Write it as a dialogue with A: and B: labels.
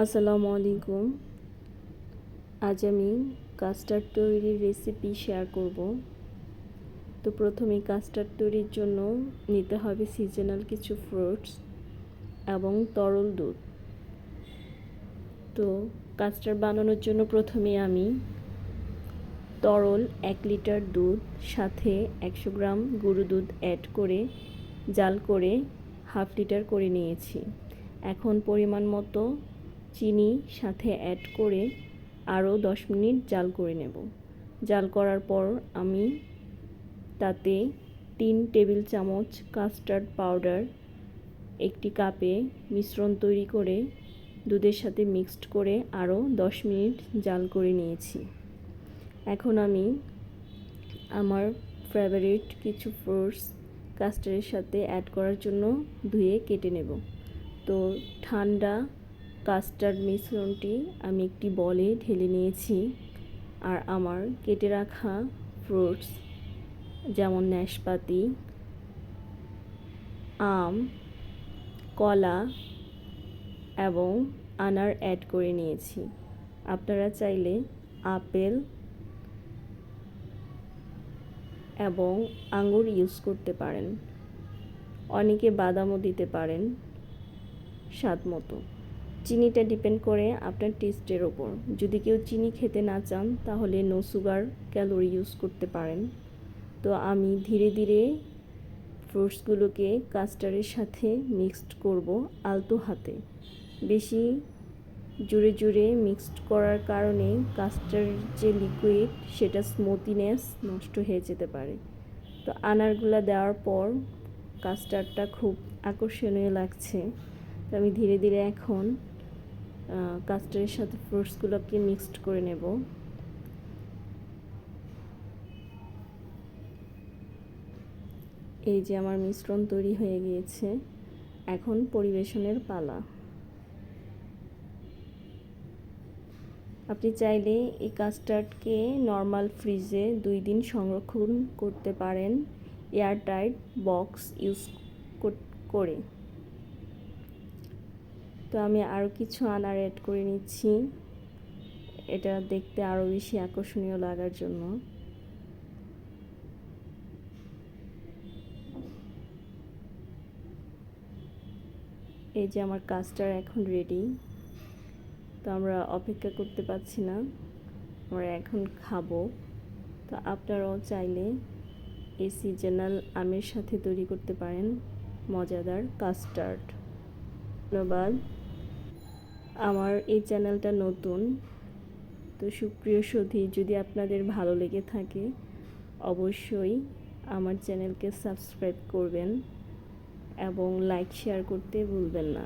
A: আসসালামু আলাইকুম। আজ আমি কাস্টার্ড তৈরির রেসিপি শেয়ার করব। তো প্রথমে কাস্টার্ড তৈরির জন্য নিতে হবে সিজনাল কিছু ফ্রুটস এবং তরল দুধ। তো কাস্টার্ড বানানোর জন্য প্রথমে আমি তরল এক লিটার দুধ, সাথে একশো গ্রাম গরু দুধ অ্যাড করে, জাল করে হাফ লিটার করে নিয়েছি। এখন পরিমাণ মতো চিনি সাথে অ্যাড করে আরও দশ মিনিট জাল করে নেব। জাল করার পর আমি তাতে তিন টেবিল চামচ কাস্টার্ড পাউডার একটি কাপে মিশ্রণ তৈরি করে দুধের সাথে মিক্সড করে আরও দশ মিনিট জাল করে নিয়েছি। এখন আমি আমার ফেভারিট কিছু ফ্রুটস কাস্টার্ডের সাথে অ্যাড করার জন্য ধুয়ে কেটে নেব। তো ঠান্ডা কাস্টার্ড মিশ্রণটি আমি একটি বলে ঢেলে নিয়েছি আর আমার কেটে রাখা ফ্রুটস যেমন নাশপাতি, আম, কলা এবং আনার অ্যাড করে নিয়েছি। আপনারা চাইলে আপেল এবং আঙুর ইউজ করতে পারেন। অনেকে বাদামও দিতে পারেন স্বাদ মতো। চিনিটা ডিপেন্ড করে আপনার টেস্টের ওপর। যদি কেউ চিনি খেতে না চান, তাহলে নো সুগার ক্যালোরি ইউজ করতে পারেন। তো আমি ধীরে ধীরে ফ্রুটসগুলোকে কাস্টারের সাথে মিক্সড করব আলতো হাতে। বেশি জুড়ে জুড়ে মিক্সড করার কারণে কাস্টার যে লিকুইড সেটা স্মুথিনেস নষ্ট হয়ে যেতে পারে। তো আনারগুলো দেওয়ার পর কাস্টারটা খুব আকর্ষণীয় লাগছে। তো আমি ধীরে ধীরে এখন কাস্টারের সাথে ফ্রুটসগুলোকে মিক্সড করে নেব। এই যে আমার মিশ্রণ তৈরি হয়ে গিয়েছে, এখন পরিবেশনের পালা। আপনি চাইলে এই কাস্টার্ডকে নর্মাল ফ্রিজে দুই দিন সংরক্ষণ করতে পারেন, এয়ারটাইট বক্স ইউজ করে। তো আমি আরও কিছু আনার অ্যাড করে নিচ্ছি। এটা দেখতে আরও বেশি আকর্ষণীয় লাগার জন্য। এই যে আমার কাজটা এখন রেডি তো আমরা অপেক্ষা করতে পারছি না। আমরা এখন খাব। তো আপনারাও চাইলে এই সিজনাল আমের সাথে তৈরি করতে পারেন। মজাদার কাস্টার্ড ধন্যবাদ। আমার এই চ্যানেলটা নতুন, তো সুপ্রিয় সধি, যদি আপনাদের ভালো লেগে থাকে, অবশ্যই আমার চ্যানেলকে সাবস্ক্রাইব করবেন এবং লাইক, শেয়ার করতে ভুলবেন না।